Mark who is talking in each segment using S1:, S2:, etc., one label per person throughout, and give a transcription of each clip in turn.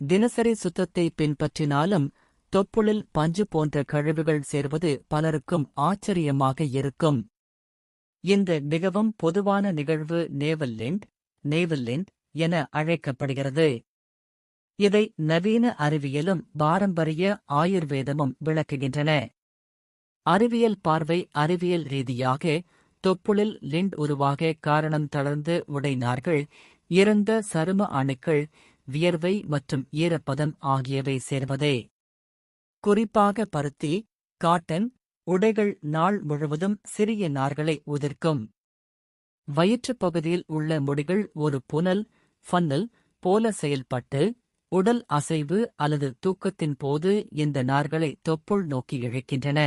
S1: தினசரி சுத்தத்தை பின்பற்றினாலும் தொப்புளில் பஞ்சு போன்ற கழிவுகள் சேர்வது பலருக்கும் ஆச்சரியமாக இருக்கும். இந்த மிகவும் பொதுவான நிகழ்வு நேவல்லிண்ட் நேவல்லிண்ட் என அழைக்கப்படுகிறது. இதை நவீன அறிவியலும் பாரம்பரிய ஆயுர்வேதமும் விளக்குகின்றன. அறிவியல் பார்வை அறிவியல் ரீதியாக தொப்புளில் லிண்ட் உருவாக காரணம் தளர்ந்து உடைனார்கள். இறந்த சரும அணுக்கள் வியர்வை மற்றும் ஈரப்பதம் ஆகியவை சேர்வதே. குறிப்பாக பருத்தி காட்டன் உடைகள் நாள் முழுவதும் சிறிய நார்களை உதிர்க்கும். வயிற்றுப் பகுதியில் உள்ள முடிகள் ஒரு புனல் ஃபன்னல் போல செயல்பட்டு உடல் அசைவு அல்லது தூக்கத்தின் போது இந்த நார்களை தொப்புள் நோக்கி இழைக்கின்றன.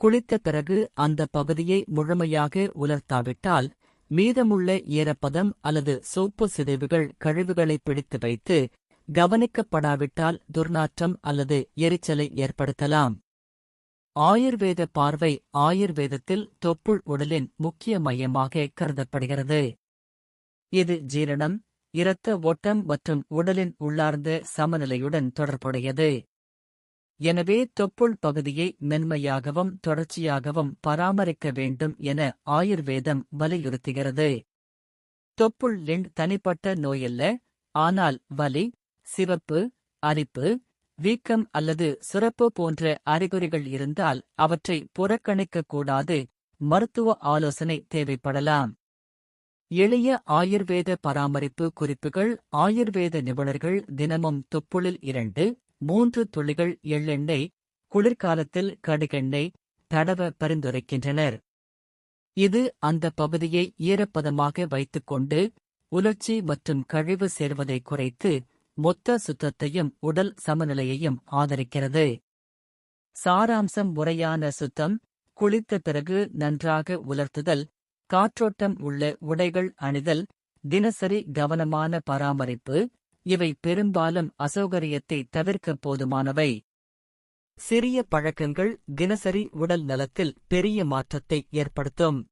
S1: குளித்த பிறகு அந்த பகுதியை முழுமையாக உலர்த்தாவிட்டால் மீதமுள்ள ஈரப்பதம் அல்லது சோப்பு சிதைவுகள் கழிவுகளை பிடித்து வைத்து கவனிக்கப்படாவிட்டால் துர்நாற்றம் அல்லது எரிச்சலை ஏற்படுத்தலாம். ஆயுர்வேத பார்வை ஆயுர்வேதத்தில் தொப்புள் உடலின் முக்கிய மையமாக கருதப்படுகிறது. இது ஜீரணம் இரத்த ஓட்டம் மற்றும் உடலின் உள்ளார்ந்த சமநிலையுடன் தொடர்புடையது. எனவே தொப்புள் பகுதியை மென்மையாகவும் தொடர்ச்சியாகவும் பராமரிக்க வேண்டும் என ஆயுர்வேதம் வலியுறுத்துகிறது. தொப்புள் லிண்ட் தனிப்பட்ட நோயல்ல ஆனால் வலி சிவப்பு அரிப்பு வீக்கம் அல்லது சுரப்பு போன்ற அறிகுறிகள் இருந்தால் அவற்றை புறக்கணிக்கக் கூடாது மருத்துவ ஆலோசனை தேவைப்படலாம். எளிய ஆயுர்வேத பராமரிப்பு குறிப்புகள் ஆயுர்வேத நிபுணர்கள் தினமும் தொப்புளில் இரண்டு மூன்று துளிகள் எள்ளெண்ணெய் குளிர்காலத்தில் கடுகெண்ணெய் தடவ பரிந்துரைக்கின்றனர். இது அந்த பகுதியை ஈரப்பதமாக வைத்துக்கொண்டு உலர்ச்சி மற்றும் கழிவு சேர்வதை குறைத்து மொத்த சுத்தத்தையும் உடல் சமநிலையையும் ஆதரிக்கிறது. சாராம்சம் முறையான சுத்தம் குளித்த பிறகு நன்றாக உலர்த்துதல் காற்றோட்டம் உள்ள உடைகள் அணிதல் தினசரி கவனமான பராமரிப்பு இவை பெரும்பாலும் அசௌகரியத்தை தவிர்க்க போதுமானவை. சிறிய பழக்கங்கள் தினசரி உடல் நலத்தில் பெரிய மாற்றத்தை ஏற்படுத்தும்.